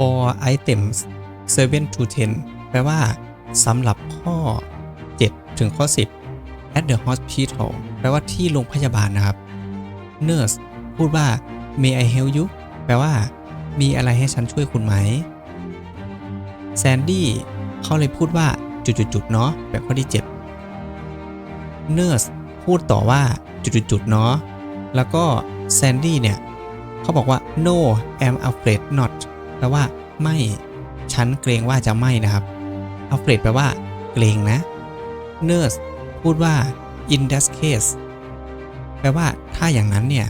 for items 7 to 10 แปลว่าสำหรับข้อ 7 ถึงข้อ 10 at the hospital แปลว่าที่โรงพยาบาลนะครับ nurse พูดว่า may I help you แปลว่า มีอะไรให้ฉันช่วยคุณไหม Sandy เขาเลยพูดว่าจุดๆๆเนาะแบบข้อที่ 7 Nurse พูดต่อว่าจุดๆๆเนาะแล้วก็ Sandy เนี่ยเขาบอกว่า no I'm afraid not แปลว่า ไม่ฉันเกรงว่าจะไม่นะครับ afraid แปลว่า เกรงนะ Nurse พูดว่า in that case แปลว่า ถ้าอย่างนั้นเนี่ย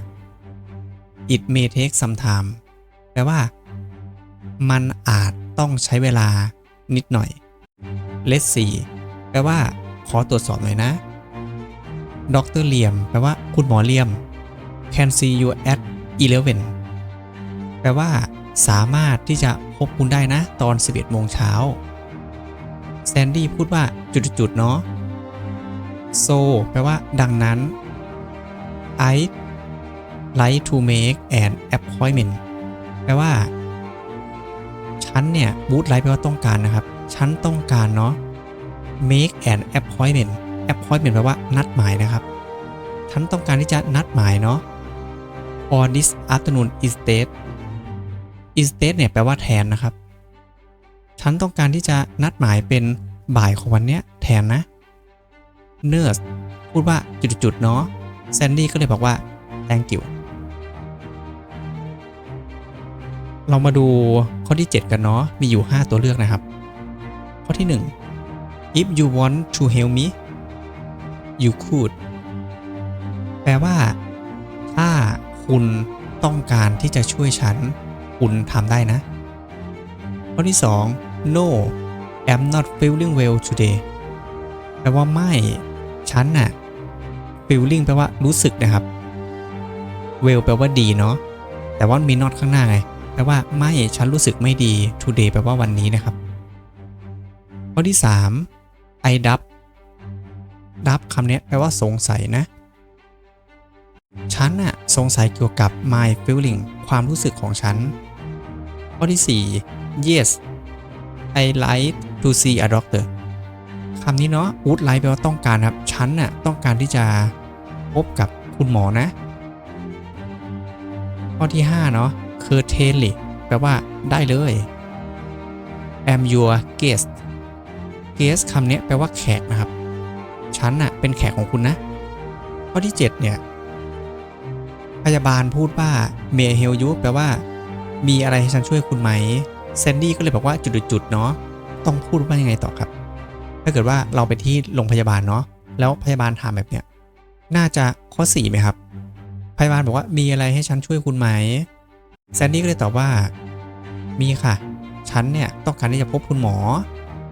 it may take some time แปลว่า มันอาจต้องใช้เวลานิดหน่อย let's see แปลว่า ขอตรวจสอบหน่อยนะดรเลียม แปลว่า คุณหมอเลียม can see you at 11 แปลว่า สามารถที่จะพบคุณได้นะตอน 11 โมงเช้าแซนดี้พูดว่าจุดๆเนาะ so แปลว่าดังนั้น I like to make an appointment แปลว่า ฉันเนี่ยบูธไลท์แปลว่าต้องการนะครับ ฉันต้องการเนาะ make an appointment appointment แปลว่านัดหมายนะครับ ฉันต้องการที่จะนัดหมายเนาะ for this afternoon instead instead เนี่ยแปลว่าแทนนะครับ ฉันต้องการที่จะนัดหมายเป็นบ่ายของวันเนี้ยแทนนะ nurse พูดว่าจุดๆเนาะ Sandy ก็เลยบอกว่า thank you เรามาดูข้อที่ 7 กันเนาะ มีอยู่ 5 ตัวเลือกนะครับ ข้อที่ 1 if you want to help me you could แปลว่า ถ้าคุณต้องการที่จะช่วยฉัน คุณทำได้นะ ข้อที่ 2 no I'm not feeling well today แปลว่าไม่ ฉันน่ะ feeling แปลว่ารู้สึกนะครับ well แปลว่าดีเนาะ แต่ว่ามี not ข้างหน้าไง แปลว่าไม่ ฉันรู้สึกไม่ดี today แปลว่าวันนี้นะครับ ข้อที่ 3 I doubt dub คำนี้แปลว่าสงสัยนะ ฉันน่ะสงสัยเกี่ยวกับ my feeling ความรู้สึกของฉัน ข้อที่ 4 yes I like to see a doctor คำนี้เนาะ would like แปลว่าต้องการครับ ฉันน่ะต้องการที่จะพบกับคุณหมอนะ ข้อที่ 5 เนาะ certainly แปลว่าได้เลย am your guest guest คำนี้แปลว่าแขกนะครับ ฉันน่ะเป็นแขกของคุณนะ ข้อที่ 7 เนี่ย พยาบาลพูดว่า may help you แปลว่า มีอะไรให้ฉันช่วยคุณไหมแซนดี้ก็เลยบอกว่าจุดๆเนาะต้องพูดว่ายังไงต่อครับ ถ้าเกิดว่าเราไปที่โรงพยาบาลเนาะแล้วพยาบาลถามแบบเนี้ยน่าจะข้อ4ไหมครับ พยาบาลบอกว่ามีอะไรให้ฉันช่วยคุณไหมแซนดี้ก็เลยตอบว่า มีค่ะ ฉันเนี่ยต้องการที่จะพบคุณหมอ